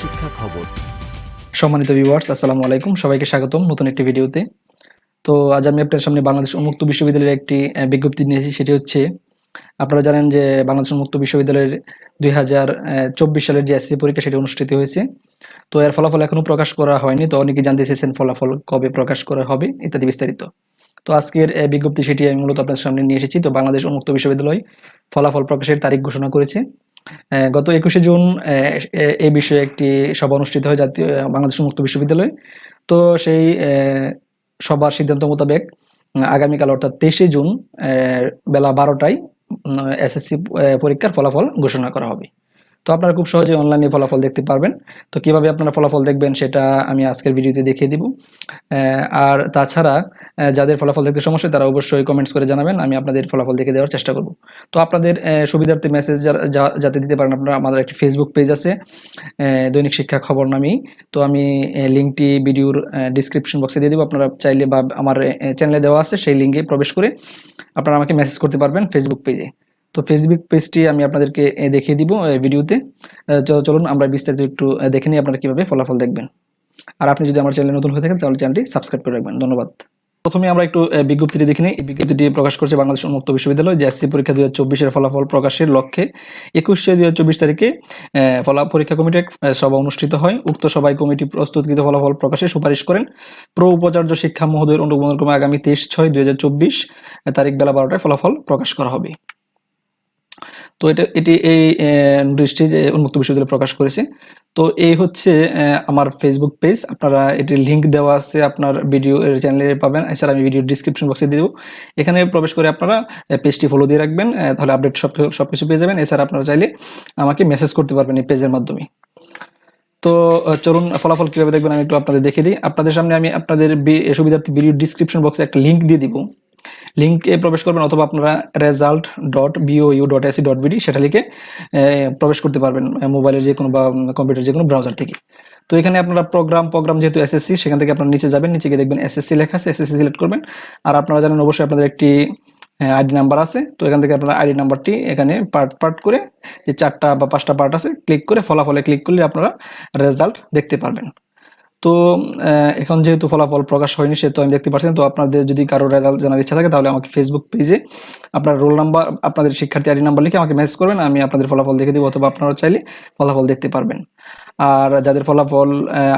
শিক্ষা খবর। সম্মানিত ভিউয়ার্স আসসালামু আলাইকুম। সবাইকে স্বাগতম নতুন একটি ভিডিওতে। তো আজ আমি আপনার সামনে বাংলাদেশ উন্মুক্ত বিশ্ববিদ্যালয়ের একটি বিজ্ঞপ্তি নিয়েছি সেটি হচ্ছে, আপনারা জানেন যে বাংলাদেশ উন্মুক্ত বিশ্ববিদ্যালয়ের দুই হাজার চব্বিশ সালের যে এসএসসি পরীক্ষা, সেটি অনুষ্ঠিত হয়েছে। তো এর ফলাফল এখনও প্রকাশ করা হয়নি। তো অনেকে জানতে চেয়েছেন ফলাফল কবে প্রকাশ করা হবে, ইত্যাদি বিস্তারিত। তো আজকের বিজ্ঞপ্তি সেটি আমি মূলত আপনার সামনে নিয়ে এসেছি। তো বাংলাদেশ উন্মুক্ত বিশ্ববিদ্যালয় ফলাফল প্রকাশের তারিখ ঘোষণা করেছে। গত একুশে জুন এ- বিষয়ে একটি সভা অনুষ্ঠিত হয় জাতীয় বাংলাদেশ মুক্ত বিশ্ববিদ্যালয়। তো সেই সবার সিদ্ধান্ত মোতাবেক আগামীকাল অর্থাৎ তেইশে জুন বেলা বারোটায় এসএসসি পরীক্ষার ফলাফল ঘোষণা করা হবে। তো আপনারা খুব সহজে অনলাইনে ফলাফল দেখতে পারবেন। তো কীভাবে আপনারা ফলাফল দেখবেন সেটা আমি আজকের ভিডিওতে দেখিয়ে দিব। আর তাছাড়া যাদের ফলাফল দেখতে সমস্যা তারা অবশ্যই কমেন্টস করে জানাবেন, আমি আপনাদের ফলাফল দেখে দেওয়ার চেষ্টা করব। তো আপনাদের সুবিধার্থে মেসেজ যাতে দিতে পারেন আপনারা, আমাদের একটি ফেসবুক পেজ আছে দৈনিক শিক্ষা খবর নামেই। তো আমি লিঙ্কটি ভিডিওর ডিসক্রিপশন বক্সে দিয়ে দেবো, আপনারা চাইলে বা আমার চ্যানেলে দেওয়া আছে, সেই লিঙ্কে প্রবেশ করে আপনারা আমাকে মেসেজ করতে পারবেন ফেসবুক পেজে তো ফেসবুক পেজটি আমি আপনাদেরকে দেখিয়ে দিব ভিডিওতে। চলুন আমরা বিস্তারিত একটু দেখে নিই আপনারা কীভাবে ফলাফল দেখবেন। আর আপনি যদি আমার চ্যানেলে নতুন হয়ে থাকেন, তাহলে চ্যানেলটি সাবস্ক্রাইব করে রাখবেন। ধন্যবাদ। প্রথমে আমরা একটু বিজ্ঞপ্তিটি দেখে নিই। এই বিজ্ঞপ্তিটি প্রকাশ করছে বাংলাদেশ উন্মুক্ত বিশ্ববিদ্যালয়। যে এসসি পরীক্ষা দু হাজার ফলাফল প্রকাশের লক্ষ্যে একুশে দুই হাজার চব্বিশ তারিখে ফলা, পরীক্ষা কমিটির সভা অনুষ্ঠিত হয়। উক্ত সভায় কমিটি প্রস্তুতকৃত ফলাফল প্রকাশে সুপারিশ করেন প্র উপাচার্য শিক্ষা মহোদয়ের অনুমোদনক্রমে আগামী তেইশ ছয় চব্বিশ তারিখ বেলা বারোটায় ফলাফল প্রকাশ করা হবে। তো এটা, এটি এই নোটিশটি উন্মুক্ত বিশ্ববিদ্যালয় প্রকাশ করেছে। তো এই হচ্ছে আমার ফেসবুক পেজ আপনারা এটির লিঙ্ক দেওয়া আছে আপনার ভিডিও চ্যানেলে পাবেন। এছাড়া আমি ভিডিও ডিসক্রিপশন বক্সে দেবো। এখানে প্রবেশ করে আপনারা পেজটি ফলো দিয়ে রাখবেন। তাহলে আপডেট সব সব কিছু পেয়ে যাবেন। এছাড়া আপনারা চাইলে আমাকে মেসেজ করতে পারবেন এই পেজের মাধ্যমে। তো চলুন ফলাফল কীভাবে দেখবেন আমি একটু আপনাদের দেখে দিই। আপনাদের সামনে আমি আপনাদের সুবিধার্থে ভিডিও ডিসক্রিপশন বক্সে একটা লিঙ্ক দিয়ে দিব। লিঙ্কে প্রবেশ করবেন অথবা আপনারা result dot BOU dot AC dot BD সেটা লিখে প্রবেশ করতে পারবেন মোবাইলের যে কোনো বা কম্পিউটার যে কোনো ব্রাউজার থেকে। তো এখানে আপনারা প্রোগ্রাম প্রোগ্রাম যেহেতু এসএসসি সেখান থেকে আপনারা নিচে যাবেন, নিচে গিয়ে দেখবেন এসএসসি লেখা আছে এসএসসি সিলেক্ট করবেন। আর আপনারা জানেন অবশ্যই আপনাদের একটি আইডি নাম্বার আছে। তো এখান থেকে আপনারা আইডি নাম্বারটি এখানে পার্ট পার্ট করে যে চারটা বা পাঁচটা পার্ট আছে ক্লিক করে, ফলাফলে ক্লিক করলে আপনারা রেজাল্ট দেখতে পারবেন। তো এখন যেহেতু ফলাফল প্রকাশ হয়নি, সেহেতু আমি দেখতে পাচ্ছেন তো আপনাদের যদি কারও রেজাল্ট জানার ইচ্ছা থাকে, তাহলে আমাকে ফেসবুক পেজে আপনার রোল নাম্বার আপনাদের শিক্ষার্থী আইডি নাম্বার লিখে আমাকে মেসেজ করবেন, আমি আপনাদের ফলাফল দেখে দিব, অথবা আপনারা চাইলে ফলাফল দেখতে পারবেন। আর যাদের ফলাফল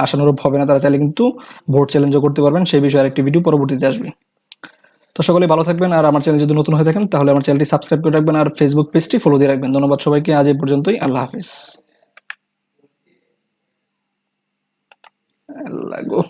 আশানুরূপ হবে না, তারা চাইলে কিন্তু ভোট চ্যালেঞ্জও করতে পারবেন সেই বিষয়ে আরেকটি ভিডিও পরবর্তীতে আসবে। তো সকলে ভালো থাকবেন, আর আমার চ্যানেল যদি নতুন হয়ে থাকেন, তাহলে আমার চ্যানেলটি সাবস্ক্রাইব করে রাখবেন, আর ফেসবুক পেজটি ফলো দিয়ে রাখবেন। ধন্যবাদ সবাইকে, আজ এই পর্যন্তই, আল্লাহ হাফিজ। আল্লাহ গো